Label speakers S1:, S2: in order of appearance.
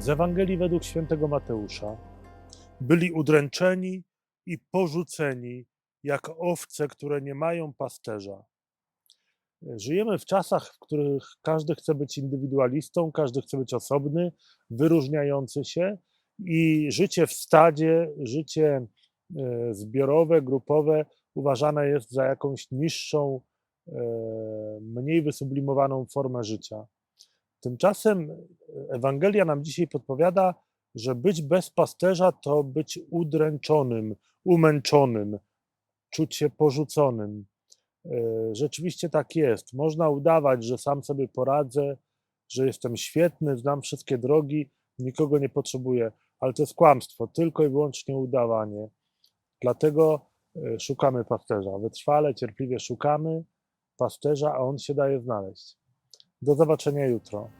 S1: Z Ewangelii według świętego Mateusza. Byli udręczeni i porzuceni jak owce, które nie mają pasterza. Żyjemy w czasach, w których każdy chce być indywidualistą, każdy chce być osobny, wyróżniający się i życie w stadzie, życie e, zbiorowe, grupowe uważane jest za jakąś niższą, e, mniej wysublimowaną formę życia. Tymczasem Ewangelia nam dzisiaj podpowiada, że być bez pasterza to być udręczonym, umęczonym, czuć się porzuconym. E, Rzeczywiście tak jest. Można udawać, że sam sobie poradzę, że jestem świetny, znam wszystkie drogi, nikogo nie potrzebuję, ale to jest kłamstwo, tylko i wyłącznie udawanie. Dlatego e, szukamy pasterza. Wytrwale, cierpliwie szukamy pasterza, a on się daje znaleźć. Do zobaczenia jutro.